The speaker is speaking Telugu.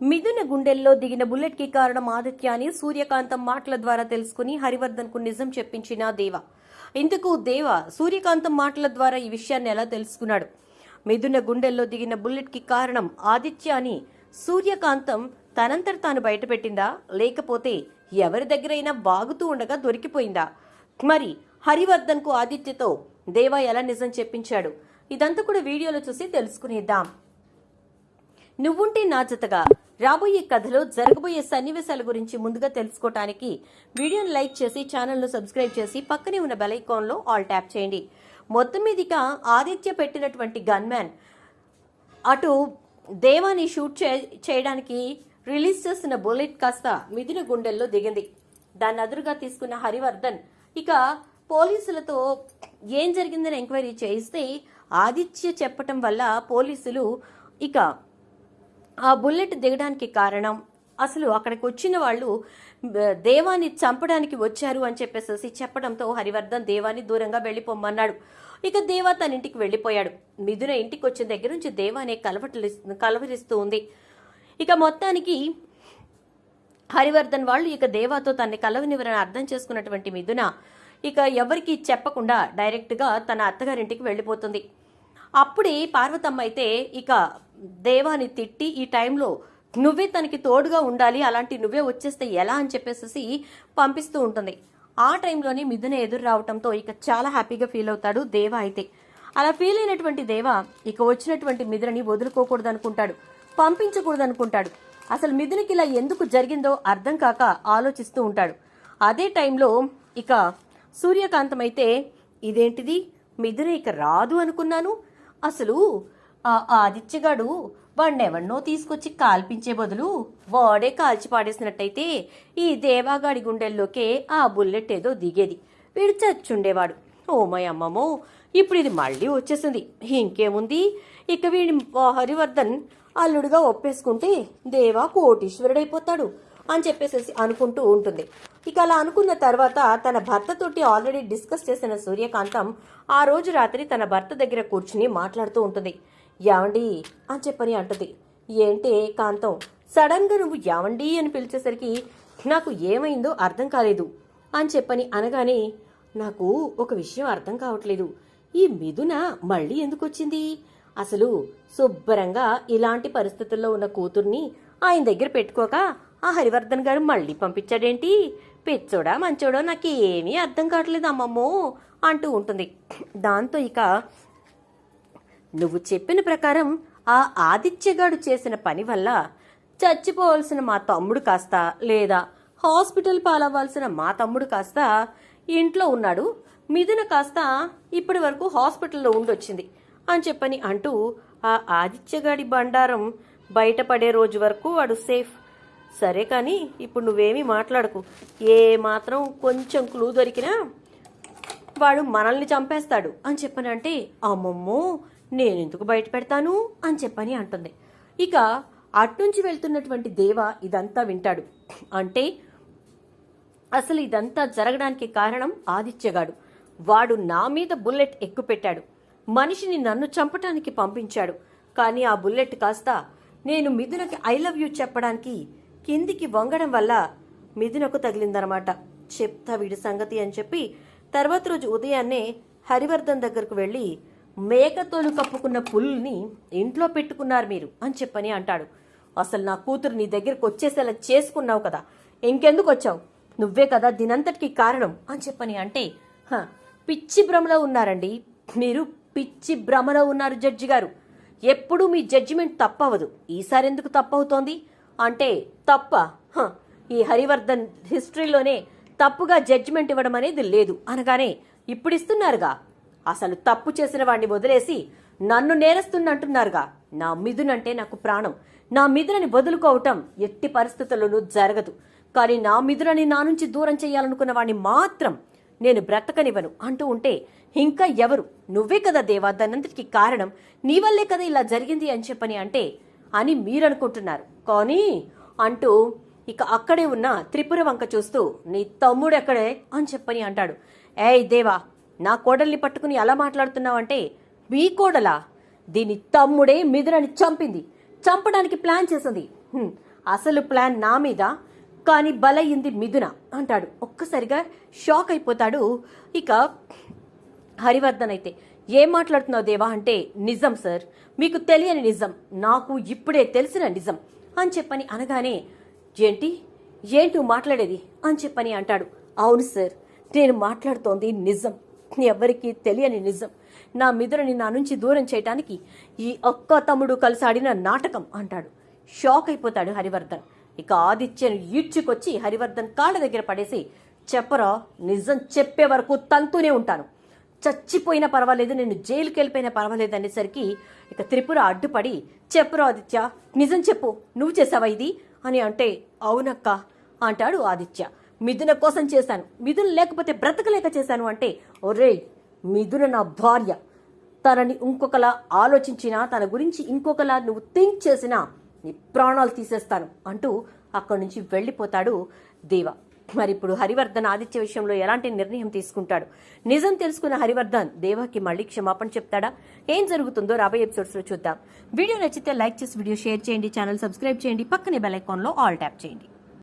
మిథున గుండెల్లో దిగిన బుల్లెట్కి కారణం ఆదిత్య అని సూర్యకాంతం మాటల ద్వారా తెలుసుకుని హరివర్ధన్కు నిజం చెప్పించిన దేవ. ఇందుకు దేవ సూర్యకాంతం మాటల ద్వారా ఈ విషయాన్ని ఎలా తెలుసుకున్నాడు? మిథున గుండెల్లో దిగిన బుల్లెట్కి కారణం ఆదిత్య అని సూర్యకాంతం తనంతట తాను బయటపెట్టిందా? లేకపోతే ఎవరి దగ్గరైనా బాగుతూ ఉండగా దొరికిపోయిందా? మరి హరివర్ధన్కు ఆదిత్యతో దేవ ఎలా నిజం చెప్పించాడు? ఇదంతా కూడా వీడియోలో చూసి తెలుసుకునేద్దాం. నువ్వుంటే నా జతగా. రాబోయే కథలో జరగబోయే సన్నివేశాల గురించి ముందుగా తెలుసుకోవటానికి వీడియోను లైక్ చేసి ఛానల్ను సబ్స్క్రైబ్ చేసి పక్కనే ఉన్న బెల్ ఐకాన్లో ఆల్ ట్యాప్ చేయండి. మొత్తం మీదిగా ఆదిత్య పెట్టినటువంటి గన్మ్యాన్ అటు దేవాని షూట్ చే- చేయడానికి రిలీజ్ చేసిన బుల్లెట్ కాస్త మిథున గుండెల్లో దిగింది. దాన్ని అదురుగా తీసుకున్న హరివర్ధన్ ఇక పోలీసులతో ఏం జరిగిందని ఎంక్వైరీ చేయిస్తే ఆదిత్య చెప్పటం వల్ల పోలీసులు ఇక ఆ బుల్లెట్ దిగడానికి కారణం? అసలు అక్కడికి వచ్చిన వాళ్ళు దేవాన్ని చంపడానికి వచ్చారు అని చెప్పేసి చెప్పడంతో హరివర్ధన్ దేవాన్ని దూరంగా వెళ్ళిపోమన్నాడు ఇక దేవా తన ఇంటికి వెళ్ళిపోయాడు. మిథున ఇంటికి వచ్చిన దగ్గర నుంచి దేవానే కలవటలి కలవరిస్తూ ఉంది. ఇక మొత్తానికి హరివర్ధన్ వాళ్ళు ఇక దేవాతో తన్ని కలవనివరని అర్థం చేసుకున్నటువంటి మిథున ఇక ఎవరికి చెప్పకుండా డైరెక్ట్గా తన అత్తగారింటికి వెళ్ళిపోతుంది. అప్పుడే పార్వతమ్మ అయితే ఇక దేవాని తిట్టి ఈ టైంలో నువ్వే తనకి తోడుగా ఉండాలి అలాంటి నువ్వే వచ్చేస్తే ఎలా అని చెప్పేసి పంపిస్తూ ఉంటుంది. ఆ టైంలోనే మిథున ఎదురు రావటంతో ఇక చాలా హ్యాపీగా ఫీల్ అవుతాడు దేవ అయితే. అలా ఫీల్ అయినటువంటి దేవ ఇక వచ్చినటువంటి మిథునని వదులుకోకూడదు అనుకుంటాడు పంపించకూడదు అనుకుంటాడు. అసలు మిథునకి ఇలా ఎందుకు జరిగిందో అర్థం కాక ఆలోచిస్తూ ఉంటాడు. అదే టైంలో ఇక సూర్యకాంతం అయితే ఇదేంటిది? మిథున ఇక రాదు అనుకున్నాను. అసలు ఆ ఆదిత్యగాడు వాణ్ణెవన్నో తీసుకొచ్చి కాల్పించే బదులు వాడే కాల్చి పాడేసినట్టయితే ఈ దేవాగాడి గుండెల్లోకే ఆ బుల్లెట్ ఏదో దిగేది. వీడు చచ్చుండేవాడు. ఓమయ అమ్మమ్మో ఇప్పుడు ఇది మళ్ళీ వచ్చేసింది. ఇంకేముంది? ఇక వీడి హరివర్ధన్ అల్లుడిగా ఒప్పేసుకుంటే దేవా కోటీశ్వరుడైపోతాడు అని చెప్పేసేసి అనుకుంటూ ఉంటుంది. ఇక అలా అనుకున్న తర్వాత తన భర్తతోటి ఆల్రెడీ డిస్కస్ చేసిన సూర్యకాంతం ఆ రోజు రాత్రి తన భర్త దగ్గర కూర్చుని మాట్లాడుతూ ఉంటుంది. యావండి అని చెప్పని అంటది. ఏంటే కాంతం? సడన్గా నువ్వు యావండి అని పిలిచేసరికి నాకు ఏమైందో అర్థం కాలేదు అని చెప్పని అనగానే నాకు ఒక విషయం అర్థం కావట్లేదు. ఈ మిథున మళ్ళీ ఎందుకు వచ్చింది అసలు శుభ్రంగా ఇలాంటి పరిస్థితుల్లో ఉన్న కూతుర్ని ఆయన దగ్గర పెట్టుకోక ఆ హరివర్ధన్ గారు మళ్ళీ పంపించాడేంటి? పిచ్చోడా మంచోడో నాకేమీ అర్థం కావట్లేదు అమ్మమ్మో అంటూ ఉంటుంది. దాంతో ఇక నువ్వు చెప్పిన ప్రకారం ఆ ఆదిత్యగాడు చేసిన పని వల్ల చచ్చిపోవలసిన మా తమ్ముడు కాస్త లేదా హాస్పిటల్ పాలవ్వాల్సిన మా తమ్ముడు కాస్త ఇంట్లో ఉన్నాడు మిథున కాస్త ఇప్పటి వరకు హాస్పిటల్లో ఉండొచ్చింది అని చెప్పని అంటూ ఆ ఆదిత్యగాడి బండారం బయటపడే రోజు వరకు వాడు సేఫ్. సరే కానీ ఇప్పుడు నువ్వేమీ మాట్లాడకు. ఏ మాత్రం కొంచెం క్లూ దొరికినా వాడు మనల్ని చంపేస్తాడు అని చెప్పనంటే అమ్మమ్మో నేనెందుకు బయట పెడతాను అని చెప్పని అంటుంది. ఇక అట్నుంచి వెళ్తున్నటువంటి దేవ ఇదంతా వింటాడు. అంటే అసలు ఇదంతా జరగడానికి కారణం ఆదిత్యగాడు. వాడు నా మీద బుల్లెట్ ఎక్కుపెట్టాడు. మనిషిని నన్ను చంపటానికి పంపించాడు. కానీ ఆ బుల్లెట్ కాస్త నేను మిథునకి ఐ లవ్ యూ చెప్పడానికి కిందికి వంగడం వల్ల మిథునకు తగిలిందనమాట. చెప్తా వీడి సంగతి అని చెప్పి తర్వాత రోజు ఉదయాన్నే హరివర్ధన్ దగ్గరకు వెళ్ళి మేకతోలు కప్పుకున్న పుల్ని ఇంట్లో పెట్టుకున్నారు మీరు అని చెప్పని అంటాడు. అసలు నా కూతురు నీ దగ్గరకు వచ్చేసేలా చేసుకున్నావు కదా. ఇంకెందుకు వచ్చావు? నువ్వే కదా దీనంతటికి కారణం అని చెప్పని అంటే "హ, పిచ్చి భ్రమలో ఉన్నారండి. మీరు పిచ్చి భ్రమలో ఉన్నారు జడ్జి గారు. ఎప్పుడూ మీ జడ్జిమెంట్ తప్పవదు. ఈసారి ఎందుకు తప్పవుతోంది? అంటే తప్ప ఈ హరివర్ధన్ హిస్టరీలోనే తప్పుగా జడ్జిమెంట్ ఇవ్వడం అనేది లేదు అనగానే ఇప్పుడు ఇస్తున్నారుగా అసలు తప్పు చేసిన వాడిని వదిలేసి నన్ను నేరస్తున్నంటున్నారుగా. నా మిథునంటే నాకు ప్రాణం. నా మిథునని వదులుకోవటం ఎట్టి పరిస్థితుల్లోనూ జరగదు. కానీ నా మిథునని నా నుంచి దూరం చేయాలనుకున్న వాడిని మాత్రం నేను బ్రతకనివ్వను అంటూ ఉంటే ఇంకా ఎవరు? నువ్వే కదా దేవా దానంతటికి కారణం. నీ వల్లే కదా ఇలా జరిగింది అని చెప్పని అంటే అని మీరనుకుంటున్నారు. కానీ అంటూ ఇక అక్కడే ఉన్న త్రిపుర వంక చూస్తూ నీ తమ్ముడు ఎక్కడే అని చెప్పని అంటాడు. ఏయ్ దేవా నా కోడల్ని పట్టుకుని ఎలా మాట్లాడుతున్నావంటే మీ కోడలా? దీని తమ్ముడే మిథునని చంపింది. చంపడానికి ప్లాన్ చేసింది. అసలు ప్లాన్ నా మీద కానీ బలయింది మిథున అంటాడు. ఒక్కసారిగా షాక్ అయిపోతాడు. ఇక హరివర్ధన్ అయితే ఏం మాట్లాడుతున్నావు దేవా? అంటే నిజం సార్ మీకు తెలియని నిజం నాకు ఇప్పుడే తెలిసిన నిజం అని చెప్పని అనగానే ఏంటి? ఏంటి మాట్లాడేది? అని చెప్పని అంటాడు. అవును సార్ నేను మాట్లాడుతోంది నిజం. ఎవ్వరికీ తెలియని నిజం. నా మిదురుని నా నుంచి దూరం చేయటానికి ఈ ఒక్క తమ్ముడు కలిసి ఆడిన నాటకం అంటాడు. షాక్ అయిపోతాడు హరివర్ధన్. ఇక ఆదిత్యను ఈడ్చుకొచ్చి హరివర్ధన్ కాళ్ళ దగ్గర పడేసి చెప్పరా నిజం చెప్పే వరకు తంతూనే ఉంటాను. చచ్చిపోయినా పర్వాలేదు నేను జైలుకి వెళ్ళిపోయినా పర్వాలేదు అనేసరికి ఇక త్రిపుర అడ్డుపడి చెప్పురా ఆదిత్య నిజం చెప్పు నువ్వు చేసావా ఇది? అని అంటే అవునక్క అంటాడు ఆదిత్య. మిథున కోసం చేశాను. మిథున లేకపోతే బ్రతకలేక చేశాను అంటే ఒరేయ్ మిథున నా భార్య. తనని ఇంకొకలా ఆలోచించినా తన గురించి ఇంకొకలా నువ్వు థింక్ చేసినా నీ ప్రాణాలు తీసేస్తాను అంటూ అక్కడి నుంచి వెళ్ళిపోతాడు దేవ. మరి ఇప్పుడు హరివర్ధన్ ఆదిత్య విషయంలో ఎలాంటి నిర్ణయం తీసుకుంటాడు? నిజం తెలుసుకున్న హరివర్ధన్ దేవాకి మళ్ళీ క్షమాపణ చెప్తాడా? ఏం జరుగుతుందో రాబోయే ఎపిసోడ్స్లో చూద్దాం. వీడియో నచ్చితే లైక్ చేసి వీడియో షేర్ చేయండి ఛానల్ సబ్స్క్రైబ్ చేయండి పక్కనే బెల్ ఐకాన్లో ఆల్ ట్యాప్ చేయండి.